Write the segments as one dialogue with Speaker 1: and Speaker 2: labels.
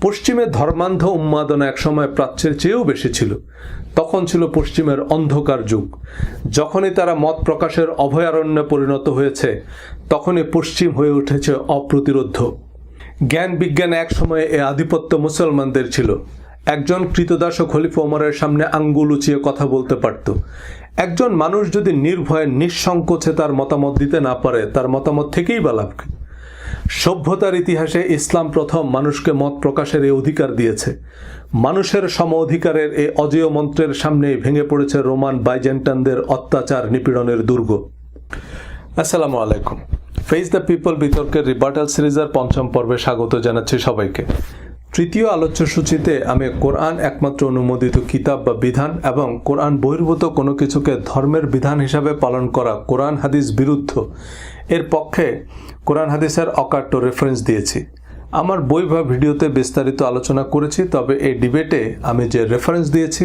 Speaker 1: পশ্চিমে ধর্মান্ধ উন্মাদনা একসময় প্রাচ্যের চেয়েও বেশি ছিল। তখন ছিল পশ্চিমের অন্ধকার যুগ। যখনই তারা মত প্রকাশের অভয়ারণ্যে পরিণত হয়েছে, তখনই পশ্চিম হয়ে উঠেছে অপ্রতিরোধ্য জ্ঞান বিজ্ঞান এক সময়ে এ আধিপত্য মুসলমানদের ছিল। একজন কৃতদাস ও খলিফা ওমরের সামনে আঙ্গুল উঁচিয়ে কথা বলতে পারত। একজন মানুষ যদি নির্ভয়ে, নিঃসংকোচে তার মতামত দিতে না পারে, তার মতামত থেকেই বা লাভ? সভ্যতার ইতিহাসে ইসলাম প্রথম মানুষকে মত প্রকাশের এই অধিকার দিয়েছে। মানুষের সম অধিকারের এই অজেয় মন্ত্রের সামনেই ভেঙে পড়েছে রোমান বাইজেন্টানদের অত্যাচার নিপীড়নের দুর্গ। আসসালামু আলাইকুম। ফেস দ্য পিপল বিতর্কের রিবার্টাল সিরিজের পঞ্চম পর্বে স্বাগত জানাচ্ছি সবাইকে। তৃতীয় আলোচ্য সূচিতে আমি কোরআন একমাত্র অনুমোদিত কিতাব বা বিধান এবং কোরআন বহির্ভূত কোনো কিছুকে ধর্মের বিধান হিসাবে পালন করা কোরআন হাদিস বিরুদ্ধ এর পক্ষে কোরআন হাদিসের অকাট্য রেফারেন্স দিয়েছি। আমার বই বা ভিডিওতে বিস্তারিত আলোচনা করেছি, তবে এই ডিবেটে আমি যে রেফারেন্স দিয়েছি,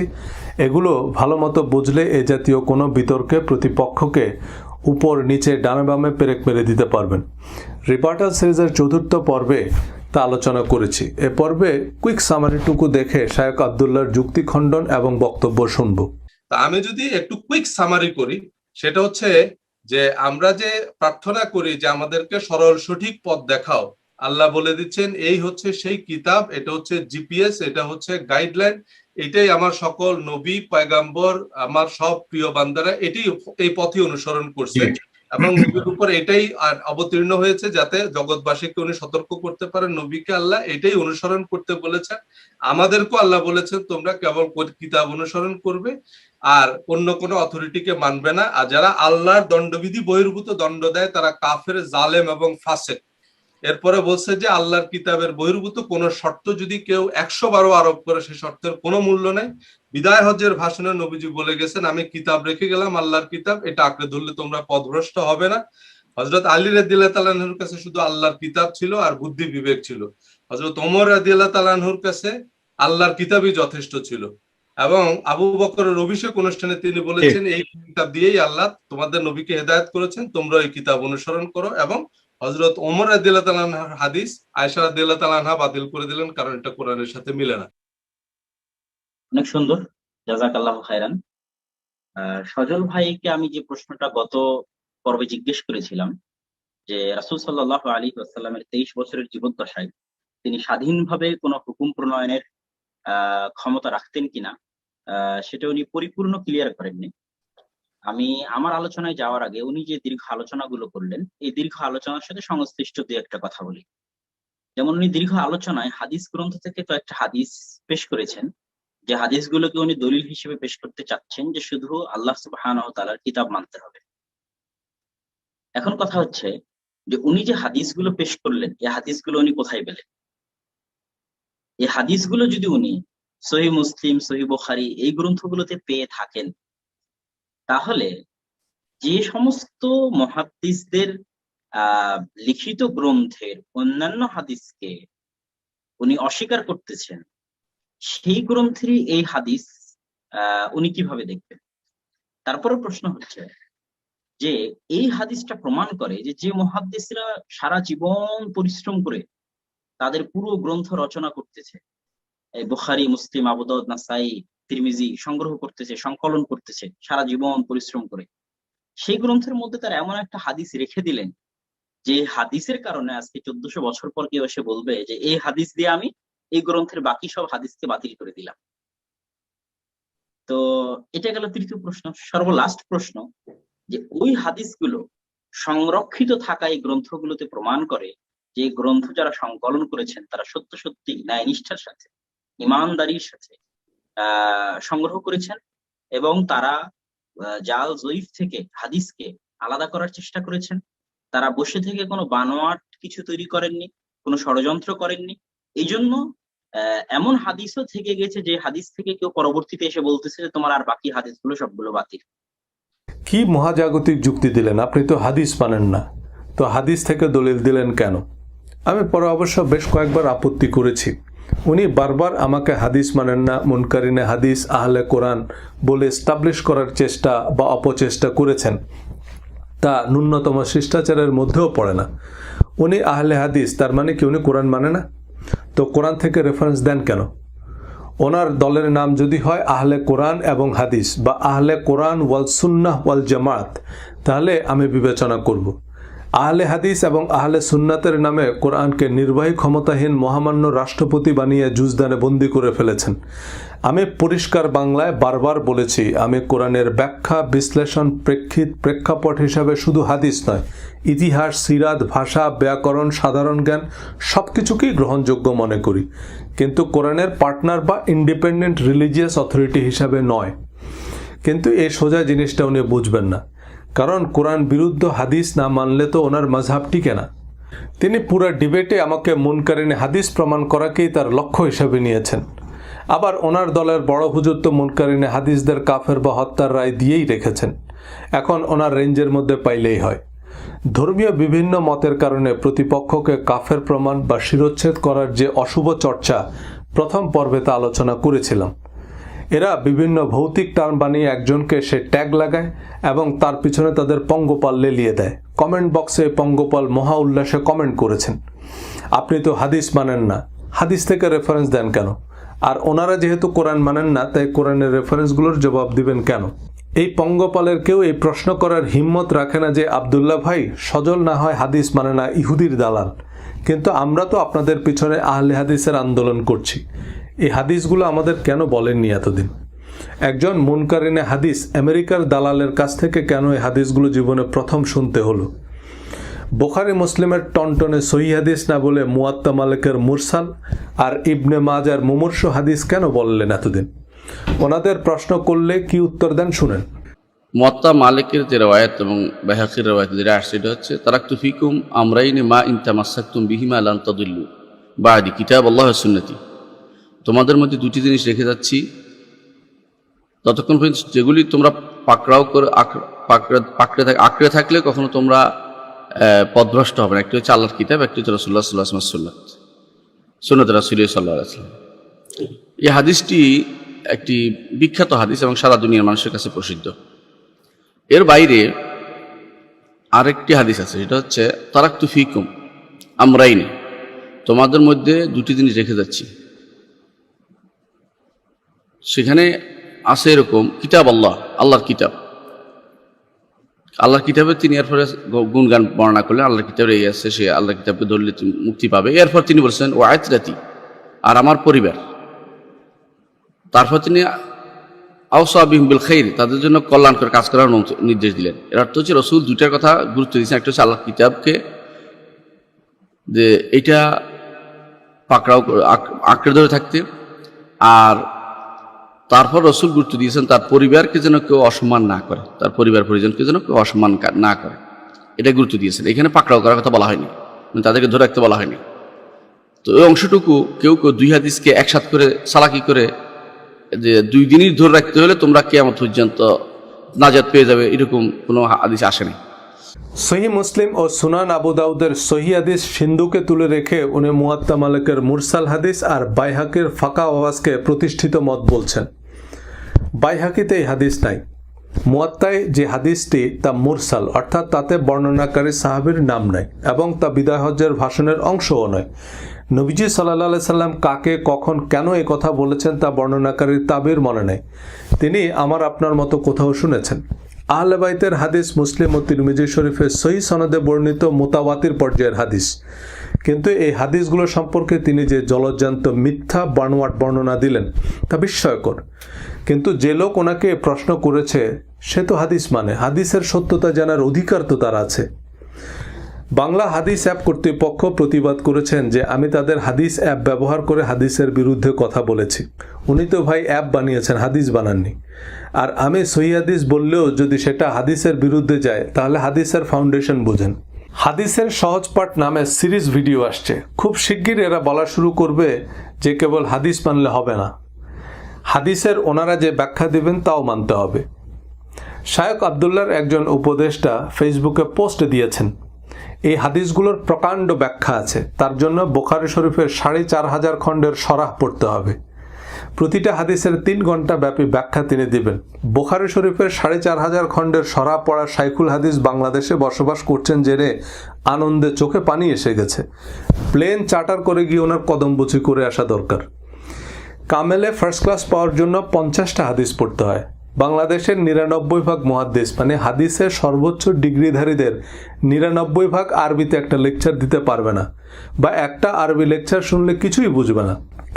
Speaker 1: এগুলো ভালো মতো বুঝলে এ জাতীয় কোনো বিতর্কে প্রতিপক্ষকে উপর, নিচে, ডানে বামে পেরেক মেরে দিতে পারবেন। রিপার্টাল সিরিজের চতুর্থ পর্বে তা আলোচনা করেছি। এ পর্বে কুইক সামারিটুকু দেখে শায়ক আবদুল্লাহর যুক্তি খণ্ডন এবং বক্তব্য শুনব।
Speaker 2: তা আমি যদি একটু কুইক সামারি করি, সেটা হচ্ছে যে আমরা যে প্রার্থনা করি যে আমাদেরকে সরল সঠিক পথ দেখাও, আল্লাহ বলে দিচ্ছেন, এই হচ্ছে সেই কিতাব, এটা হচ্ছে জিপিএস, এটা হচ্ছে গাইডলাইন, এটাই আমার সকল নবী, পয়গাম্বর, আমার সব প্রিয় বান্দারা, এটি এই পথে অনুসরণ করছে। এবং নবীর উপর এটাই আর অবতীর্ণ হয়েছে যাতে জগৎবাসীকে উনি সতর্ক করতে পারেন। নবীকে আল্লাহ এটাই অনুসরণ করতে বলেছেন। আমাদেরকেও আল্লাহ বলেছেন, তোমরা কেবল কিতাব অনুসরণ করবে আর অন্য কোনো অথরিটিকে মানবে না। আর যারা আল্লাহর দণ্ডবিধি বহির্ভূত দণ্ড দেয়, তারা কাফের, জালেম এবং ফাসেক। এরপরে বলছে যে আল্লাহর কিতাবের বহির্ভূত কোন শর্ত যদি কেউ একশো বারো আরোপ করে সে শর্তের কোনো মূল্য নেই। বিদায় হজের ভাষণে নবীজি বলে গেছেন আমি কিতাব রেখে গেলাম আল্লাহর কিতাব এটা আঁকড়ে ধরলে তোমরা পদভ্রষ্ট হবে না। হজরত আলী রাদিল্লাহ তালাহুর কাছে শুধু আল্লাহর কিতাব ছিল আর বুদ্ধি বিবেক ছিল। হজরত ওমর রাদিল্লাহ তালাহুর কাছে আল্লাহর কিতাবই যথেষ্ট ছিল। এবং আবু বকরের অভিষেক অনুষ্ঠানে তিনি বলেছেন এই কিতাব দিয়েই আল্লাহ তোমাদের নবীকে হেদায়ত করেছেন তোমরা এই কিতাব অনুসরণ করো এবং হজরত ওমর তালাহার হাদিস আয়সা রাদিল্লাহ তালাহা বাতিল করে দিলেন কারণ এটা কোরআনের সাথে মিলে না।
Speaker 3: অনেক সুন্দর। জাজাক আল্লাহ খায়রান। আহ, সজল ভাইকে আমি যে প্রশ্নটা গত পর্বে জিজ্ঞেস করেছিলাম যে রাসুল সাল্লাহ আলী আসসালামের তেইশ বছরের জীবন জীবদ্দশায় তিনি স্বাধীনভাবে কোনো হুকুম প্রণয়নের ক্ষমতা রাখতেন কিনা সেটা উনি পরিপূর্ণ ক্লিয়ার করেননি। আমি আমার আলোচনায় যাওয়ার আগে উনি যে দীর্ঘ আলোচনাগুলো করলেন, এই দীর্ঘ আলোচনার সাথে সংশ্লিষ্ট দু একটা কথা বলি। যেমন উনি দীর্ঘ আলোচনায় হাদিস গ্রন্থ থেকে তো একটা হাদিস পেশ করেছেন। যে হাদিসগুলোকে উনি দলিল হিসেবে পেশ করতে চাচ্ছেন যে শুধু আল্লাহ সুবহানাহু ওয়া তাআলার কিতাব মানতে হবে। এখন কথা হচ্ছে যে উনি যে হাদিসগুলো পেশ করলেন, এই হাদিসগুলো উনি কোথায় পেলেন? এই হাদিসগুলো যদি উনি সহি মুসলিম, সহি বুখারী এই গ্রন্থগুলোতে পেয়ে থাকেন তাহলে যে সমস্ত মহাদ্দিসদের লিখিত গ্রন্থের অন্যান্য হাদিসকে উনি অস্বীকার করতেছেন, সেই গ্রন্থেরই এই হাদিস উনি কীভাবে দেখবেন? তারপরে প্রশ্ন হচ্ছে যে, এই হাদিসটা প্রমাণ করে যে যে মহাদ্দিসরা সারা জীবন পরিশ্রম করে তাদের পুরো গ্রন্থ রচনা করতেছে। বুখারি, মুসলিম আবুদদ নাসাই তিরমিজি সংগ্রহ করতেছে, সংকলন করতেছে, সারা জীবন পরিশ্রম করে। সেই গ্রন্থের মধ্যে তারা এমন একটা হাদিস রেখে দিলেন, যে হাদিসের কারণে আজকে চোদ্দশো বছর পর কেউ এসে বলবে যে, এই হাদিস দিয়ে আমি এই গ্রন্থের বাকি সব হাদিসকে বাতিল করে দিলাম। তো এটা গেল তৃতীয় প্রশ্ন, সর্বলাস্ট প্রশ্ন, যে ওই হাদিসগুলো সংরক্ষিত থাকা এই গ্রন্থগুলোতে প্রমাণ করে যে গ্রন্থ যারা সংকলন করেছেন, তারা সত্য সত্যি, ন্যায় নিষ্ঠার সাথে, ইমানদারির সাথে সংগ্রহ করেছেন এবং তারা জাল, জয়ীফ থেকে হাদিসকে আলাদা করার চেষ্টা করেছেন। তারা বসে থেকে কোনো বানোয়াট কিছু তৈরি করেননি, কোনো ষড়যন্ত্র করেননি। এই জন্য এমন হাদিসও থেকে গেছে যে হাদিস থেকে কেউ পরবর্তীতে এসে বলতেছে যে তোমার আর বাকি হাদিসগুলো সবগুলো বাতিল।
Speaker 1: কি মহাজাগতিক যুক্তি দিলেন? আপনি তো হাদিস মানেন না। তো হাদিস থেকে দলিল দিলেন কেন? আমি পরে অবশ্য বেশ কয়েকবার আপত্তি করেছি। উনি বারবার আমাকে হাদিস মানেন না, মুনকারিনে হাদিস, আহলে কোরআন বলে স্টাবলিশ করার চেষ্টা বা অপচেষ্টা করেছেন। তা ন্যূনতম শিষ্টাচারের মধ্যেও পড়ে না। উনি আহলে হাদিস, তার মানে কি উনি কোরআন মানে না? তো কোরআন থেকে রেফারেন্স দেন কেন? ওনার দলের নাম যদি হয় আহলে কোরআন এবং হাদিস বা আহলে কোরআন ওয়াল সুন্নাহ ওয়াল জামাত, তাহলে আমি বিবেচনা করব। আহলে হাদিস এবং আহলে সুন্নাতের নামে কোরআনকে নির্বাহী ক্ষমতাহীন মহামান্য রাষ্ট্রপতি বানিয়ে জুজদানে বন্দি করে ফেলেছেন। আমি পরিষ্কার বাংলায় বারবার বলেছি, আমি কোরআনের ব্যাখ্যা, বিশ্লেষণ, প্রেক্ষিত, প্রেক্ষাপট হিসাবে শুধু হাদিস নয়, ইতিহাস, সিরাত, ভাষা, ব্যাকরণ, সাধারণ জ্ঞান সব কিছুকেই গ্রহণযোগ্য মনে করি। কিন্তু কোরআনের পার্টনার বা ইন্ডিপেন্ডেন্ট রিলিজিয়াস অথরিটি হিসাবে নয়। কিন্তু এই সোজা জিনিসটা উনি বুঝবেন না। কারণ কোরআন বিরুদ্ধ হাদিস না মানলে তো ওনার মজহাব টিকে না। তিনি পুরো ডিবেটে আমাকে মুনকারিনে হাদিস প্রমাণ করাকেই তার লক্ষ্য হিসেবে নিয়েছেন। আবার ওনার দলের বড় হুজুর তো মুনকারিনে হাদিসদের কাফের বা হত্যার রায় দিয়েই রেখেছেন। এখন ওনার রেঞ্জের মধ্যে পাইলেই হয়। ধর্মীয় বিভিন্ন মতের কারণে প্রতিপক্ষকে কাফের প্রমাণ বা শিরোচ্ছেদ করার যে অশুভ চর্চা প্রথম পর্বে তা আলোচনা করেছিলাম। এরা বিভিন্ন ভৌতিক টার্ম বানিয়ে একজনকে সে ট্যাগ লাগায় এবং তার পিছনে তাদের পঙ্গপাল লেলিয়ে দেয়। কমেন্ট বক্সে পঙ্গপাল মহা উল্লাসে কমেন্ট করেছেন। আপনি তো হাদিস মানেন না। হাদিস থেকে রেফারেন্স দেন কেন? আর ওনারা যেহেতু কোরআন মানেন না, তাই কোরআনের রেফারেন্সগুলোর জবাব দিবেন কেন? এই পঙ্গপালের কেউ এই প্রশ্ন করার হিম্মত রাখে না যে আবদুল্লাহ ভাই, সজল না হয় হাদিস মানে না ইহুদির দালাল। কিন্তু আমরা তো আপনাদের পিছনে আহলে হাদিসের আন্দোলন করছি। এই হাদিসগুলো আমাদের কেন বলেননি এতদিন? একজন মুনকারিনে হাদিস আমেরিকার দালালের কাছ থেকে কেন এই হাদিসগুলো জীবনে প্রথম শুনতে হলো? বোখারি মুসলিমের টনটনে সহি হাদিস না বলে মুয়াত্তা মালিকের মুরসাল আর ইবনে মাজার মুমূর্ষ হাদিস কেন বললেন এতদিন? ওনাদের প্রশ্ন করলে কি উত্তর দেন শুনেন।
Speaker 4: মত্তা মালিকের যে রেওয়ায়ত এবং বেহাকির রেওয়ায়ত যেটা আসছে এটা হচ্ছে, তারাক্তু ফিকুম আমরাইনে মা ইনতামাসাক্তুম বিহিমা লান তাদুল্লু বাদি কিতাব আল্লাহ সুন্নতি। তোমাদের মধ্যে দুটি জিনিস রেখে যাচ্ছি। ততক্ষণ পর্যন্ত যেগুলি তোমরা পাকড়াও করে পাকড়ে থাক আঁকড়ে থাকলে কখনো তোমরা আহ, পথভ্রষ্ট হবে না। একটি হচ্ছে আল্লাহর কিতাব একটি হচ্ছে রসুল্লাহ সাল্লাহ সুল্লাত সুন্নত। রাসুল সাল্লাহ আসলাম এই হাদিসটি একটি বিখ্যাত হাদিস এবং সারা দুনিয়ার মানুষের কাছে প্রসিদ্ধ। এর বাইরে আরেকটি হাদিস আছে সেটা হচ্ছে তারাক্তু ফিকুম আমরাইনি। তোমাদের মধ্যে দুটি জিনিস রেখে যাচ্ছি। সেখানে আছে এরকম কিতাব আল্লাহ, আল্লাহর কিতাব। আল্লাহর কিতাবে তিনি এরপরে গুণগান বর্ণনা করলেন, আল্লাহর কিতাবে এই আছে, সে আল্লাহর কিতাবকে ধরলে মুক্তি পাবে। এরপর তিনি বলছেন ও আয়তরাতি আর আমার পরিবার। তারপর তিনি বিল খের তাদের জন্য কল্যাণকর কাজ করার নির্দেশ দিলেন। এর অর্থ হচ্ছে রসুল দুইটার কথা গুরুত্ব দিয়েছেন, একটা হচ্ছে আল্লাহ কিতাবকে যে এটা পাকড়াও আঁক- আঁকড়ে ধরে থাকতে, আর তারপর রসুল গুরুত্ব দিয়েছেন, তার পরিবারকে যেন কেউ অসম্মান না করে, তার পরিবার পরিজনকে যেন কেউ অসম্মান না করে। এটা গুরুত্ব দিয়েছেন। এখানে পাকড়াও করার কথা বলা হয়নি মানে তাদেরকে ধরে রাখতে বলা হয়নি। তো ওই অংশটুকু কেউ কেউ দুই হাদিসকে একসাথ করে সালাকি করে, যে দুই দিনই ধরে রাখতে হলে তোমরা কেমন পর্যন্ত নাজাত পেয়ে যাবে, এরকম কোনো হাদিস আসেনি
Speaker 1: সহি মুসলিম ও সুনান আবু দাউদের সহি হাদিস সিন্ধুকে তুলে রেখে উনি মুয়াত্তা মালিকের মুরসাল হাদিস আর বাইহাকের ফাঁকা আওয়াজকে প্রতিষ্ঠিত মত বলছেন। বাইহাকিতে এই হাদিস নাই। মুয়াত্তায় যে হাদিসটি তা মুরসাল, অর্থাৎ তাতে বর্ণনাকারী সাহাবীর নাম নাই এবং তা বিদায় হজ্জের ভাষণের অংশও নয়। নবীজি সাল্লাহ সাল্লাম কাকে, কখন, কেন এই কথা বলেছেন তা বর্ণনাকারীর তাবির মনে নেই। তিনি আমার আপনার মতো কোথাও শুনেছেন। আহলে বাইতের হাদিস মুসলিম ও তিরমিজি শরীফের সহি সনদে বর্ণিত মোতাবাতির পর্যায়ের হাদিস। কিন্তু এই হাদিসগুলো সম্পর্কে তিনি যে জলজ্জান্ত মিথ্যা বানোয়াট বর্ণনা দিলেন, তা বিস্ময়কর। কিন্তু যে লোক ওনাকে প্রশ্ন করেছে, সে তো হাদিস মানে। হাদিসের সত্যতা জানার অধিকার তো তার আছে। বাংলা হাদিস অ্যাপ কর্তৃপক্ষ প্রতিবাদ করেছেন যে আমি তাদের হাদিস অ্যাপ ব্যবহার করে হাদিসের বিরুদ্ধে কথা বলেছি। উনি তো ভাই অ্যাপ বানিয়েছেন, হাদিস বানাননি। আর আমি সহি হাদিস বললেও যদি সেটা হাদিসের বিরুদ্ধে যায়, তাহলে হাদিসের ফাউন্ডেশন বোঝেন। হাদিসের সহজ পাঠ নামে সিরিজ ভিডিও আসছে। খুব শিগগির এরা বলা শুরু করবে যে কেবল হাদিস মানলে হবে না। হাদিসের ওনারা যে ব্যাখ্যা দিবেন, তাও মানতে হবে। শায়ক আবদুল্লার একজন উপদেষ্টা ফেসবুকে পোস্ট দিয়েছেন। এই হাদিসগুলোর প্রকাণ্ড ব্যাখ্যা আছে। তার জন্য বোখারি শরীফের সাড়ে চার হাজার খণ্ডের সরাহ পড়তে হবে। প্রতিটা হাদিসের তিন ঘণ্টা ব্যাপী ব্যাখ্যা তিনি দিবেন। বোখারি শরীফের সাড়ে চার হাজার খণ্ডের সরা পড়া সাইকুল হাদিস বাংলাদেশে বসবাস করছেন জেনে আনন্দে চোখে পানি এসে গেছে। প্লেন চার্টার করে গিয়ে ওনার কদমবুচি করে আসা দরকার। কামেলে ফার্স্ট ক্লাস পাওয়ার জন্য পঞ্চাশটা হাদিস পড়তে হয়। বাংলাদেশের নিরানব্বই ভাগ মহাদ্দেশ মানে হাদিসের সর্বোচ্চ ডিগ্রিধারীদের নিরানব্বই ভাগ আরবিতে একটা লেকচার দিতে পারবে না বা একটা আরবি লেকচার শুনলে কিছুই বুঝবে না।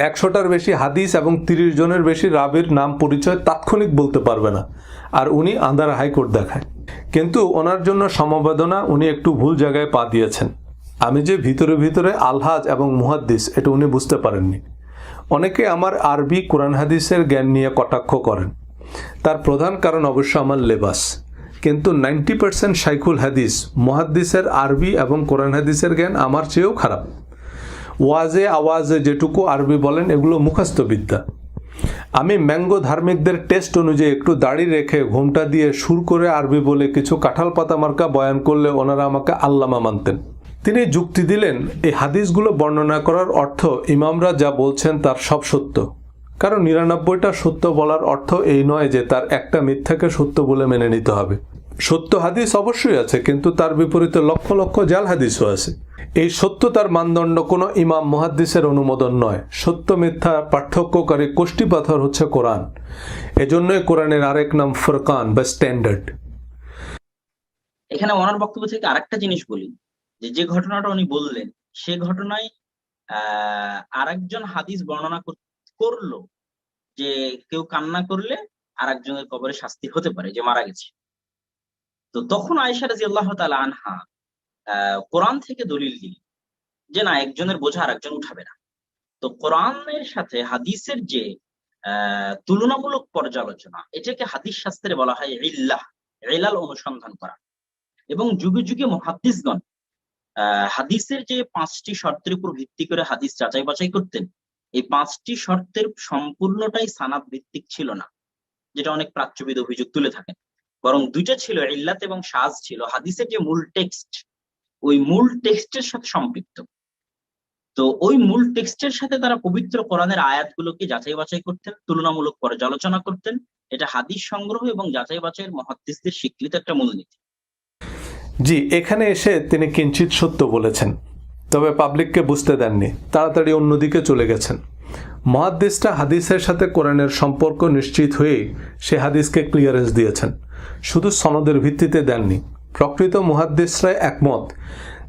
Speaker 1: একশোটার বেশি হাদিস এবং তিরিশ জনের বেশি রাবির নাম পরিচয় তাৎক্ষণিক বলতে পারবে না, আর উনি আন্দার হাইকোর্ট দেখায়। কিন্তু ওনার জন্য সমবেদনা উনি একটু ভুল জায়গায় পা দিয়েছেন। আমি যে ভিতরে ভিতরে আলহাজ এবং মুহাদ্দিস, এটা উনি বুঝতে পারেননি। অনেকে আমার আরবি, কোরআন হাদিসের জ্ঞান নিয়ে কটাক্ষ করেন। তার প্রধান কারণ অবশ্য আমার লেবাস। কিন্তু নাইনটি পার্সেন্ট শাইখুল হাদিস, মুহাদ্দিসের আরবি এবং কোরআন হাদিসের জ্ঞান আমার চেয়েও খারাপ। ওয়াজে, আওয়াজে যেটুকু আরবি বলেন, এগুলো মুখস্থ বিদ্যা আমি ম্যাঙ্গো ধার্মিকদের টেস্ট অনুযায়ী একটু দাড়ি রেখে ঘুমটা দিয়ে সুর করে আরবি বলে কিছু কাঁঠাল পাতা মার্কা বয়ান করলে ওনারা আমাকে আল্লামা মানতেন। তিনি যুক্তি দিলেন, এই হাদিসগুলো বর্ণনা করার অর্থ ইমামরা যা বলছেন তার সব সত্য। কারণ নিরানব্বইটা সত্য বলার অর্থ এই নয় যে তার একটা মিথ্যাকে সত্য বলে মেনে নিতে হবে। সত্য হাদিস অবশ্যই আছে, কিন্তু তার বিপরীতে লক্ষ লক্ষ জাল হাদিসও আছে। এই সত্যতার মানদণ্ড কোনো ইমাম মুহাদ্দিসের অনুমোদন নয়। সত্য, মিথ্যা পার্থক্যকারী কোষ্টি পাথর হচ্ছে কোরআন। এজন্যই কোরআনের আরেক নাম ফরকান বা স্ট্যান্ডার্ড।
Speaker 3: এখানে ওনার বক্তব্য থেকে আরেকটা জিনিস বলি, যে যে ঘটনাটা উনি বললেন, সে ঘটনায়, আহ, আরেকজন হাদিস বর্ণনা কর- করল যে কেউ কান্না করলে আর একজনের কবরে শাস্তি হতে পারে যে মারা গেছে। তো তখন আয়েশা রাজি আল্লাহ আনহা কোরআন থেকে দলিল দিলেন যে না, একজনের বোঝা আরেকজন উঠাবে না। তো কোরআনের সাথে হাদিসের যে তুলনামূলক পর্যালোচনা, এটাকে হাদিস শাস্ত্রে বলা হয় ইল্লাহ, ইলাল অনুসন্ধান করা। এবং যুগে যুগে মহাদ্দিসগণ হাদিসের যে পাঁচটি শর্তের উপর ভিত্তি করে হাদিস যাচাই বাছাই করতেন এই পাঁচটি শর্তের সম্পূর্ণটাই সানাদ ভিত্তিক ছিল না, যেটা অনেক প্রাচ্যবিদ অভিযোগ তুলে থাকেন। বরং দুইটা ছিল, ইল্লাত এবং সাজ ছিল। হাদিসের যে মূল টেক্সট, ওই মূল টেক্সটের সাথে সম্পৃক্ত। তো ওই মূল টেক্সটের সাথে তারা পবিত্র কোরআনের আয়াতগুলোকে যাচাই বাছাই করতেন, তুলনামূলক পর্যালোচনা করতেন। এটা হাদিস সংগ্রহ এবং যাচাই বাছাইয়ের মহাদ্দিসদের স্বীকৃত একটা মূলনীতি।
Speaker 1: জি, এখানে এসে তিনি কিঞ্চিত সত্য বলেছেন। তবে পাবলিককে বুঝতে দেননি। তাড়াতাড়ি অন্যদিকে চলে গেছেন। মহাদ্দিসটা হাদিসের সাথে কোরআনের সম্পর্ক নিশ্চিত হয়ে সে হাদিসকে ক্লিয়ারেন্স দিয়েছেন। শুধু সনদের ভিত্তিতে দেননি। প্রকৃত মুহাদ্দিসরাই একমত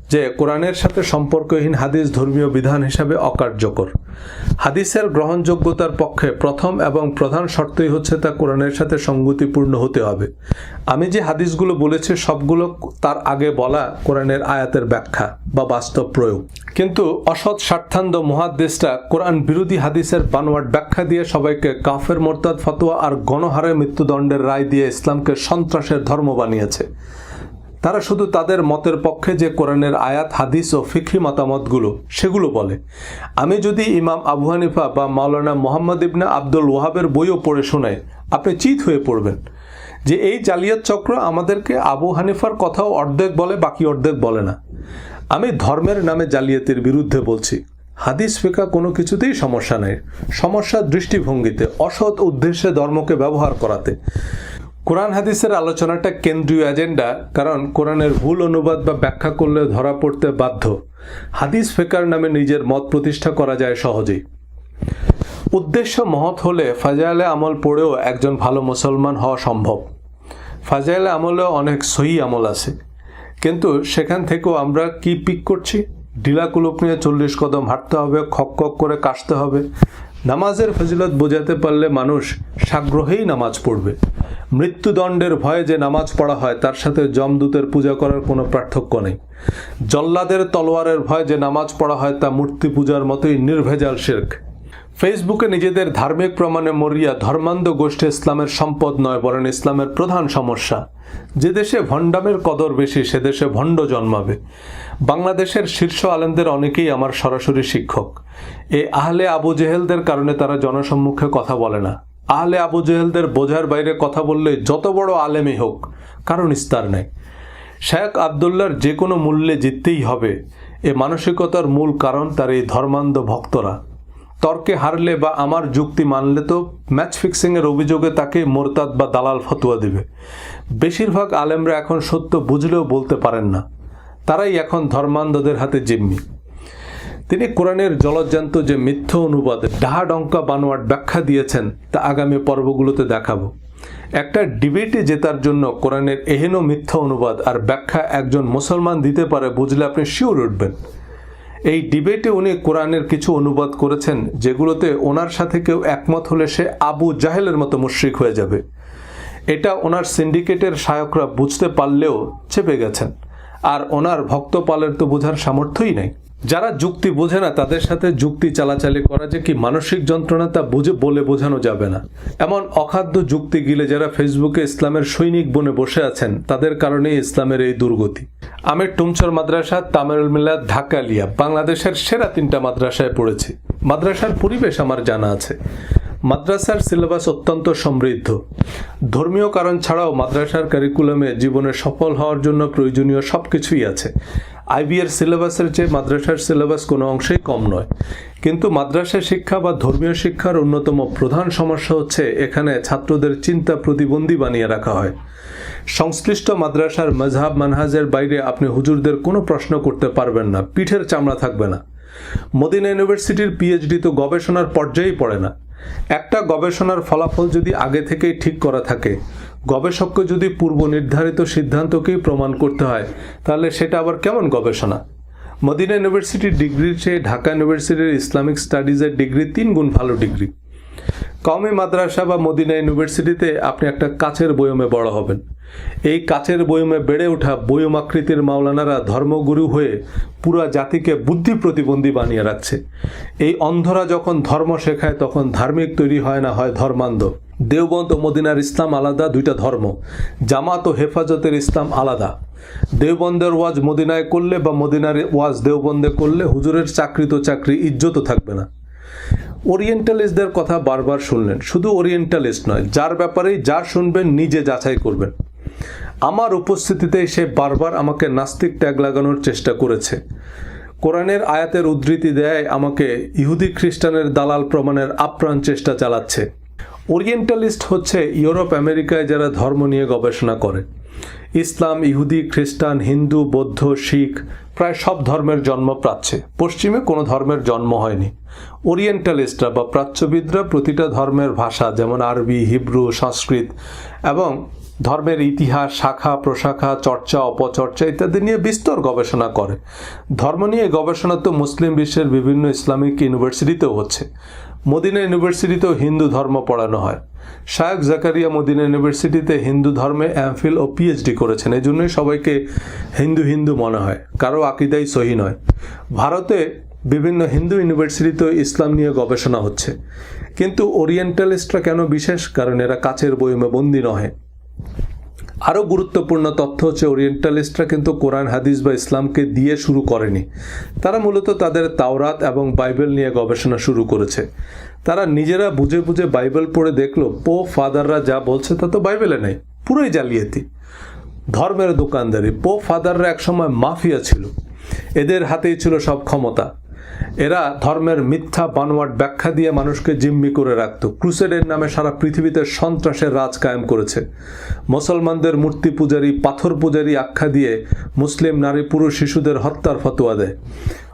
Speaker 1: যে কোরআনের সাথে সম্পর্কহীন হাদিস ধর্মীয় বিধান হিসাবে অকার্যকর। হাদিসের গ্রহণযোগ্যতার পক্ষে প্রথম এবং প্রধান শর্তই হচ্ছে তা কোরআনের সাথে সঙ্গতিপূর্ণ হতে হবে। আমি যে হাদিসগুলো বলেছি, সবগুলো তার আগে বলা কোরআনের আয়াতের ব্যাখ্যা বা বাস্তব প্রয়োগ। কিন্তু অসৎ স্বার্থান্ধ মহাদ্দেশটা কোরআন বিরোধী হাদিসের বানোয়াট ব্যাখ্যা দিয়ে সবাইকে কাফের মোরতাদ ফতোয়া আর গণহারে মৃত্যুদণ্ডের রায় দিয়ে ইসলামকে সন্ত্রাসের ধর্ম বানিয়েছে। তারা শুধু তাদের মতের পক্ষে যে কোরআনের আয়াত, হাদিস ও ফিখি মতামতগুলো সেগুলো বলে। আমি যদি ইমাম আবু হানিফা বা মাওলানা মোহাম্মদ ইবনে আব্দুল ওয়াহাবের বইও পড়ে শোনাই, আপনি চিত হয়ে পড়বেন যে এই জালিয়াত চক্র আমাদেরকে আবু হানিফার কথাও অর্ধেক বলে, বাকি অর্ধেক বলে না। আমি ধর্মের নামে জালিয়াতির বিরুদ্ধে বলছি। হাদিস ফিকা কোনো কিছুতেই সমস্যা নেই। সমস্যা দৃষ্টিভঙ্গিতে, অসৎ উদ্দেশ্যে ধর্মকে ব্যবহার করাতে। কোরআন হাদিসের আলোচনাটা কেন্দ্রীয় এজেন্ডা কারণ কোরআনের ভুল অনুবাদ বা ব্যাখ্যা করলে ধরা পড়তে বাধ্য। হাদিস ফেকার নামে নিজের মত প্রতিষ্ঠা করা যায় সহজেই। উদ্দেশ্য মহৎ হলে ফাজাইলে আমল পড়েও একজন ভালো মুসলমান হওয়া সম্ভব। ফাজাইলে আমলেও অনেক সহি আমল আছে। কিন্তু সেখান থেকেও আমরা কি পিক করছি? ঢিলা কুলুপ নিয়ে চল্লিশ কদম হাঁটতে হবে, খক খক করে কাশতে হবে। নামাজের ফজিলত বোঝাতে পারলে মানুষ সাগ্রহেই নামাজ পড়বে। মৃত্যুদণ্ডের ভয়ে যে নামাজ পড়া হয়, তার সাথে জমদূতের পূজা করার কোনো পার্থক্য নেই। জল্লাদের তলোয়ারের ভয়ে যে নামাজ পড়া হয়, তা মূর্তি পূজার মতোই নির্ভেজাল শির্ক। ফেসবুকে নিজেদের ধার্মিক প্রমাণে মরিয়া ধর্মান্ধ গোষ্ঠী ইসলামের সম্পদ নয় বরং ইসলামের প্রধান সমস্যা। যে দেশে ভণ্ডামের কদর বেশি, সে দেশে ভণ্ড জন্মাবে। বাংলাদেশের শীর্ষ আলেমদের অনেকেই আমার সরাসরি শিক্ষক। এই আহলে আবু জেহেলদের কারণে তারা জনসম্মুখে কথা বলে না। আহলে আবু জেহেলদের বোঝার বাইরে কথা বললে যত বড় আলেমই হোক কারণ ইস্তার নেই। শেখ আবদুল্লার যে কোনো মূল্যে জিততেই হবে। এ মানসিকতার মূল কারণ তার এই ধর্মান্ধ ভক্তরা। তর্কে হারলে বা আমার যুক্তি মানলে তো ম্যাচ ফিক্সিংয়ের অভিযোগে তাকে মোরতাদ বা দালাল ফতুয়া দিবে। বেশিরভাগ আলেমরা এখন সত্য বুঝলেও বলতে পারেন না। তারাই এখন ধর্মান্ধদের হাতে জিম্মি। তিনি কোরআনের জলজ্জান্ত যে মিথ্য অনুবাদ ডাহা ডঙ্কা বানোয়াট ব্যাখ্যা দিয়েছেন, তা আগামী পর্বগুলোতে দেখাবো। একটা ডিবেটে জেতার জন্য কোরআনের এহেন মিথ্যা অনুবাদ আর ব্যাখ্যা একজন মুসলমান দিতে পারে বুঝলে আপনি শিওর উঠবেন। এই ডিবেটে উনি কোরআনের কিছু অনুবাদ করেছেন, যেগুলোতে ওনার সাথে কেউ একমত হলে সে আবু জাহেলের মতো মুশ্রিক হয়ে যাবে। এটা ওনার সিন্ডিকেটের সহায়করা বুঝতে পারলেও চেপে গেছেন। আর ওনার ভক্তপালের তো বোঝার সামর্থ্যই নাই। যারা যুক্তি বোঝে না, তাদের সাথে যুক্তি চালাচালি করা যে কি মানসিক যন্ত্রণা, তা বুঝে বলে বোঝানো যাবে না। এমন অখাদ্য যুক্তি গিলে যারা ফেসবুকে ইসলামের সৈনিক বনে বসে আছেন, তাদের কারণেই ইসলামের এই দুর্গতি। আমির টুমচর মাদ্রাসা, তামিরুল মিলাদ ঢাকালিয়া বাংলাদেশের সেরা তিনটা মাদ্রাসায় পড়েছি। মাদ্রাসার পরিবেশ আমার জানা আছে। মাদ্রাসার সিলেবাস অত্যন্ত সমৃদ্ধ। ধর্মীয় কারণ ছাড়াও মাদ্রাসার কারিকুলামে জীবনে সফল হওয়ার জন্য প্রয়োজনীয় সব কিছুই আছে আইবিএর সিলেবাসের চেয়ে মাদ্রাসার সিলেবাস কোনো অংশেই কম নয়। কিন্তু মাদ্রাসা শিক্ষা বা ধর্মীয় শিক্ষার অন্যতম প্রধান সমস্যা হচ্ছে এখানে ছাত্রদের চিন্তা প্রতিবন্ধী বানিয়ে রাখা হয়। সংশ্লিষ্ট মাদ্রাসার মজহাব মানহাজের বাইরে আপনি হুজুরদের কোনো প্রশ্ন করতে পারবেন না, পিঠের চামড়া থাকবে না। মদিনা ইউনিভার্সিটির পিএইচডি তো গবেষণার পর্যায়েই পড়ে না। একটা গবেষণার ফলাফল যদি আগে থেকেই ঠিক করা থাকে, গবেষককে যদি পূর্ব নির্ধারিত সিদ্ধান্তকেই প্রমাণ করতে হয়, তাহলে সেটা আবার কেমন গবেষণা? মদিনা ইউনিভার্সিটির ডিগ্রির চেয়ে ঢাকা ইউনিভার্সিটির ইসলামিক স্টাডিজের ডিগ্রি তিন গুণ ভালো ডিগ্রি। কমে মাদ্রাসা বা মদিনা ইউনিভার্সিটিতে আপনি একটা কাছের বয়মে বড় হবেন। এই কাচের বয়মে বেড়ে ওঠা বয়ম আকৃতির মাওলানারা ধর্মগুরু হয়ে পুরা জাতিকে বুদ্ধি প্রতিবন্ধী বানিয়ে রাখছে। এই অন্ধরা যখন ধর্ম শেখায়, তখন ধার্মিক তৈরি হয় না, হয় ধর্মান্ধ। দেওবন্দ মদিনার ইসলাম আলাদা, দুইটা ধর্ম। জামাত ও হেফাজতের ইসলাম আলাদা। দেওবন্দের ওয়াজ মদিনায় করলে বা মদিনার ওয়াজ দেওবন্দে করলে হুজুরের চাকরি তো চাকরি ইজ্জতও থাকবে না। ওরিয়েন্টালিস্টদের কথা বারবার শুনলেন। শুধু ওরিয়েন্টালিস্ট নয়, যার ব্যাপারেই যা শুনবেন, নিজে যাচাই করবেন। আমার উপস্থিতিতে সে বারবার আমাকে নাস্তিক ট্যাগ লাগানোর চেষ্টা করেছে। কোরআনের আয়াতের উদ্ধৃতি দেয় আমাকে ইহুদি খ্রিস্টানের দালাল প্রমাণের আপ্রাণ চেষ্টা চালাচ্ছে। ওরিয়েন্টালিস্ট হচ্ছে ইউরোপ, আমেরিকায় যারা ধর্ম নিয়ে গবেষণা করে। ইসলাম, ইহুদি, খ্রিস্টান, হিন্দু, বৌদ্ধ, শিখ প্রায় সব ধর্মের জন্ম প্রাচ্যে পশ্চিমে কোনো ধর্মের জন্ম হয়নি। ওরিয়েন্টালিস্টরা বা প্রাচ্যবিদরা প্রতিটা ধর্মের ভাষা যেমন আরবি, হিব্রু, সংস্কৃত এবং ধর্মের ইতিহাস, শাখা, প্রশাখা, চর্চা, অপচর্চা ইত্যাদি নিয়ে বিস্তর গবেষণা করে। ধর্ম নিয়ে গবেষণা তো মুসলিম বিশ্বের বিভিন্ন ইসলামিক ইউনিভার্সিটিতেও হচ্ছে। মদিনা ইউনিভার্সিটিতেও হিন্দু ধর্ম পড়ানো হয়। শায়ক জাকারিয়া মদিনা ইউনিভার্সিটিতে হিন্দু ধর্মে এমফিল ও পিএইচডি করেছেন। এই জন্যই সবাইকে হিন্দু হিন্দু মনে হয়। কারও আকিদাই সহি নয়। ভারতে বিভিন্ন হিন্দু ইউনিভার্সিটিতেও ইসলাম নিয়ে গবেষণা হচ্ছে। কিন্তু ওরিয়েন্টালিস্টরা কেন বিশেষ? কারণ এরা কাছের বইমে বন্দি নহে। আরও গুরুত্বপূর্ণ তথ্য হচ্ছে ওরিয়েন্টালিস্টরা কিন্তু কোরআন, হাদিস বা ইসলামকে দিয়ে শুরু করেনি। তারা মূলত তাদের তাওরাত এবং বাইবেল নিয়ে গবেষণা শুরু করেছে। তারা নিজেরা বুঝে বুঝে বাইবেল পড়ে দেখল, পো, ফাদাররা যা বলছে তা তো বাইবেলে নেই, পুরোই জালিয়াতি। ধর্মের দোকানদারি, পো, ফাদাররা একসময় মাফিয়া ছিল, এদের হাতেই ছিল সব ক্ষমতা। এরা ধর্মের মিথ্যা বানোয়াট ব্যাখ্যা দিয়ে মানুষকে জিম্মি করে রাখত। ক্রুসেডের নামে সারা পৃথিবীতে সন্ত্রাসের রাজ কায়েম করেছে। মুসলমানদের মূর্তি পূজারী, পাথর পূজারী আখ্যা দিয়ে মুসলিম নারী, পুরুষ, শিশুদের হত্যার ফতোয়া দেয়।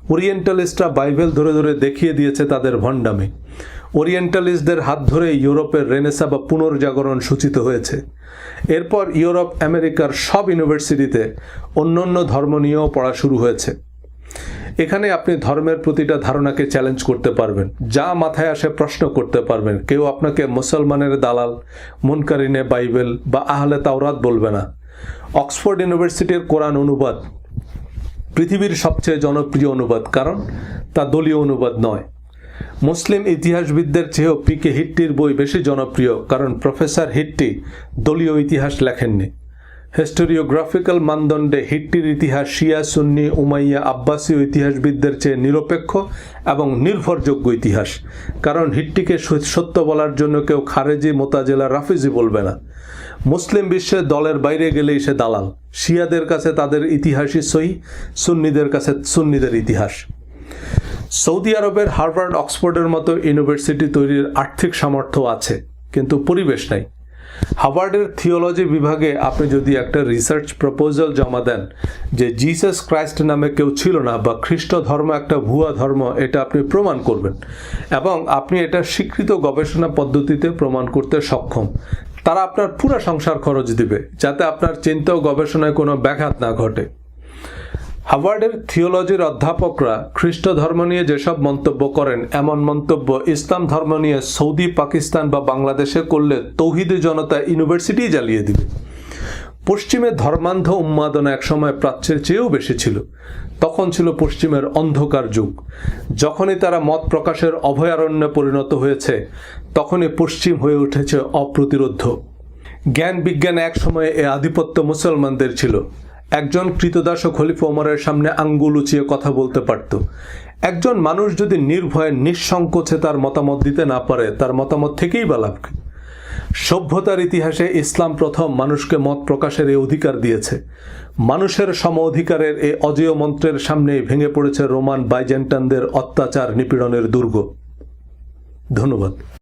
Speaker 1: ওরিয়েন্টালিস্টরা বাইবেল ধরে ধরে দেখিয়ে দিয়েছে তাদের ভণ্ডামি। ওরিয়েন্টালিস্টদের হাত ধরে ইউরোপের রেনেসা বা পুনর্জাগরণ সূচিত হয়েছে। এরপর ইউরোপ, আমেরিকার সব ইউনিভার্সিটিতে অন্য অন্য ধর্ম নিয়েও পড়া শুরু হয়েছে। এখানে আপনি ধর্মের প্রতিটা ধারণাকে চ্যালেঞ্জ করতে পারবেন। যা মাথায় আসে প্রশ্ন করতে পারবেন। কেউ আপনাকে মুসলমানের দালাল, মুনকারিনে বাইবেল বা আহলে তাওরাত বলবে না। অক্সফোর্ড ইউনিভার্সিটির কোরআন অনুবাদ পৃথিবীর সবচেয়ে জনপ্রিয় অনুবাদ, কারণ তা দলীয় অনুবাদ নয়। মুসলিম ইতিহাসবিদদের চেয়েও পিকে হিট্টির বই বেশি জনপ্রিয়, কারণ প্রফেসর হিট্টি দলীয় ইতিহাস লেখেননি। হিস্টোরিওগ্রাফিক্যাল মানদণ্ডে হিট্টির ইতিহাস শিয়া, সুন্নি, উমাইয়া আব্বাসীয় ইতিহাসবিদদের চেয়ে নিরপেক্ষ এবং নির্ভরযোগ্য ইতিহাস। কারণ হিট্টিকে সত্য বলার জন্য কেউ খারেজি, মোতাজেলা, রাফিজি বলবে না। মুসলিম বিশ্বে দলের বাইরে গেলেই সে দালাল। শিয়াদের কাছে তাদের ইতিহাসই সই সুন্নিদের কাছে সুন্নিদের ইতিহাস। সৌদি আরবের, হার্ভার্ড, অক্সফোর্ডের মতো ইউনিভার্সিটি তৈরির আর্থিক সামর্থ্য আছে, কিন্তু পরিবেশ নাই। হার্ভার্ডের থিওলজি বিভাগে আপনি যদি একটা রিসার্চ প্রপোজাল জমা দেন যে জিসাস ক্রাইস্ট নামে কেউ ছিল না বা খ্রিস্ট ধর্ম একটা ভুয়া ধর্ম, এটা আপনি প্রমাণ করবেন। এবং আপনি এটা স্বীকৃত গবেষণা পদ্ধতিতে প্রমাণ করতে সক্ষম। তারা আপনার পুরো সংসার খরচ দিবে, যাতে আপনার চিন্তা ও গবেষণায় কোনো ব্যাঘাত না ঘটে। হার্ভার্ডের থিওলজির অধ্যাপকরা খ্রিস্ট ধর্ম নিয়ে যেসব মন্তব্য করেন, এমন মন্তব্য ইসলাম ধর্ম নিয়ে সৌদি, পাকিস্তান বা বাংলাদেশে করলে তৌহিদি জনতা ইউনিভার্সিটি জ্বালিয়ে দিবে। পশ্চিমে ধর্মান্ধ উন্মাদনা একসময় প্রাচ্যের চেয়েও বেশি ছিল। তখন ছিল পশ্চিমের অন্ধকার যুগ। যখনই তারা মত প্রকাশের অভয়ারণ্যে পরিণত হয়েছে, তখনই পশ্চিম হয়ে উঠেছে অপ্রতিরোধ্য জ্ঞান বিজ্ঞান এক সময়ে এ আধিপত্য মুসলমানদের ছিল। একজন কৃতদাস ও খলিফা ওমরের সামনে আঙ্গুল উঁচিয়ে কথা বলতে পারত। একজন মানুষ যদি নির্ভয়ে, নিঃসংকোচে তার মতামত দিতে না পারে, তার মতামত থেকেই বা লাভ সভ্যতার ইতিহাসে ইসলাম প্রথম মানুষকে মত প্রকাশের এই অধিকার দিয়েছে। মানুষের সম অধিকারের এই অজেয় মন্ত্রের সামনেই ভেঙে পড়েছে রোমান বাইজেন্টানদের অত্যাচার নিপীড়নের দুর্গ। ধন্যবাদ।